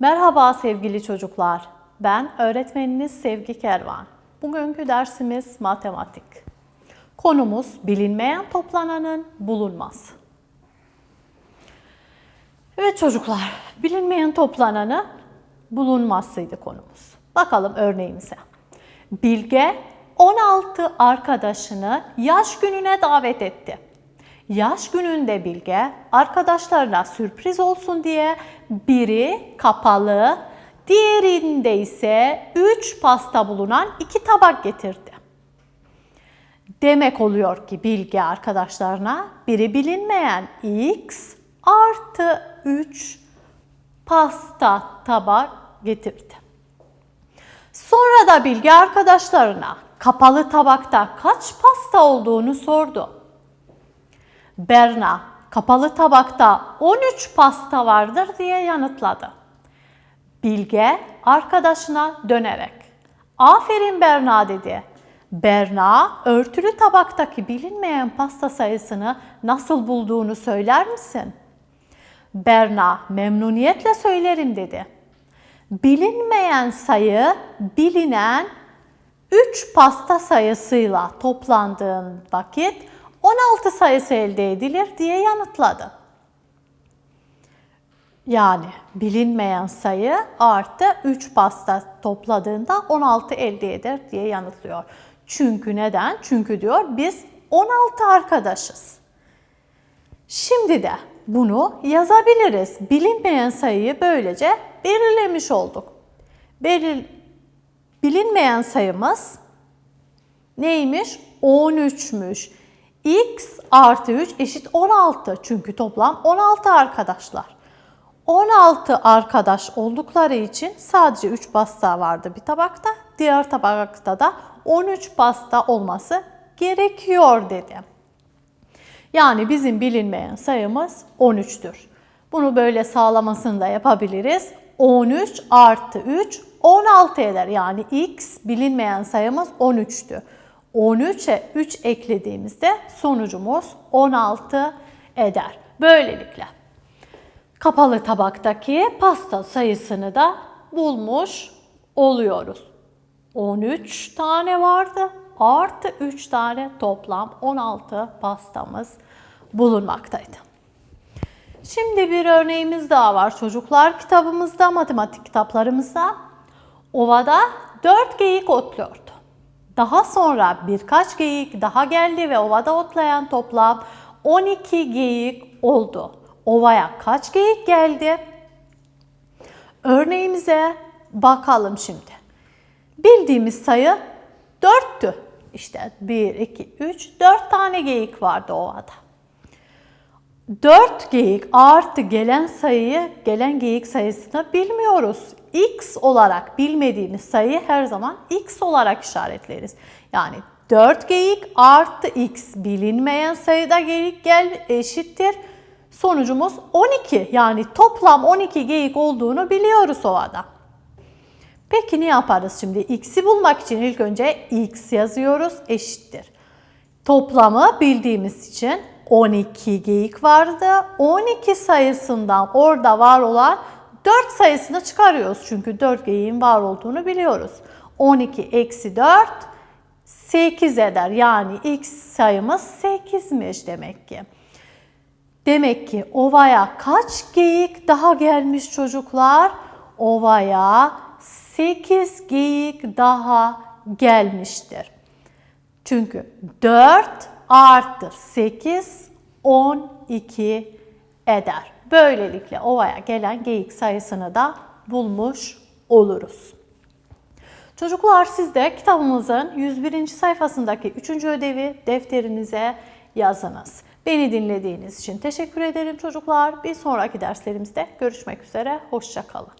Merhaba sevgili çocuklar. Ben öğretmeniniz Sevgi Kervan. Bugünkü dersimiz matematik. Konumuz bilinmeyen toplananın bulunması. Evet çocuklar, bilinmeyen toplananın bulunmasıydı konumuz. Bakalım örneğimize. Bilge 16 arkadaşını yaş gününe davet etti. Yaş gününde Bilge arkadaşlarına sürpriz olsun diye biri kapalı, diğerinde ise 3 pasta bulunan iki tabak getirdi. Demek oluyor ki Bilge arkadaşlarına biri bilinmeyen x artı 3 pasta tabak getirdi. Sonra da Bilge arkadaşlarına kapalı tabakta kaç pasta olduğunu sordu. Berna kapalı tabakta 13 pasta vardır diye yanıtladı. Bilge arkadaşına dönerek "Aferin Berna." dedi. Berna örtülü tabaktaki bilinmeyen pasta sayısını nasıl bulduğunu söyler misin? Berna memnuniyetle söylerim dedi. Bilinmeyen sayı bilinen 3 pasta sayısıyla toplandığın vakit 16 sayısı elde edilir diye yanıtladı. Yani bilinmeyen sayı artı 3 pasta topladığında 16 elde eder diye yanıtlıyor. Çünkü neden? Çünkü diyor biz 16 arkadaşız. Şimdi de bunu yazabiliriz. Bilinmeyen sayıyı böylece belirlemiş olduk. Belir, bilinmeyen sayımız neymiş? 13'müş. X artı 3 eşit 16. Çünkü toplam 16 arkadaşlar. 16 arkadaş oldukları için sadece 3 pasta vardı bir tabakta. Diğer tabakta da 13 pasta olması gerekiyor dedi. Yani bizim bilinmeyen sayımız 13'tür. Bunu böyle sağlamasını da yapabiliriz. 13 artı 3 16 eder. Yani x bilinmeyen sayımız 13'tü. 13'e 3 eklediğimizde sonucumuz 16 eder. Böylelikle kapalı tabaktaki pasta sayısını da bulmuş oluyoruz. 13 tane vardı artı 3 tane toplam 16 pastamız bulunmaktaydı. Şimdi bir örneğimiz daha var çocuklar kitabımızda, matematik kitaplarımızda. Ovada 4 geyik otluyordu. Daha sonra birkaç geyik daha geldi ve ovada otlayan toplam 12 geyik oldu. Ovaya kaç geyik geldi? Örneğimize bakalım şimdi. Bildiğimiz sayı 4'tü. İşte 1, 2, 3, 4 tane geyik vardı ovada. 4 geyik artı gelen sayıyı, gelen geyik sayısını bilmiyoruz. X olarak bilmediğimiz sayıyı her zaman X olarak işaretleriz. Yani 4 geyik artı X bilinmeyen sayıda geyik gel eşittir. Sonucumuz 12. Yani toplam 12 geyik olduğunu biliyoruz ovada. Peki ne yaparız şimdi? X'i bulmak için ilk önce X yazıyoruz eşittir. Toplamı bildiğimiz için 12 geyik vardı. 12 sayısından orada var olan 4 sayısını çıkarıyoruz. Çünkü 4 geyiğin var olduğunu biliyoruz. 12 eksi 4 8 eder. Yani x sayımız 8'miş demek ki. Demek ki ovaya kaç geyik daha gelmiş çocuklar? Ovaya 8 geyik daha gelmiştir. Çünkü 4 artı 8 12 eder. Böylelikle ovaya gelen geyik sayısını da bulmuş oluruz. Çocuklar siz de kitabımızın 101. sayfasındaki 3. ödevi defterinize yazınız. Beni dinlediğiniz için teşekkür ederim çocuklar. Bir sonraki derslerimizde görüşmek üzere. Hoşçakalın.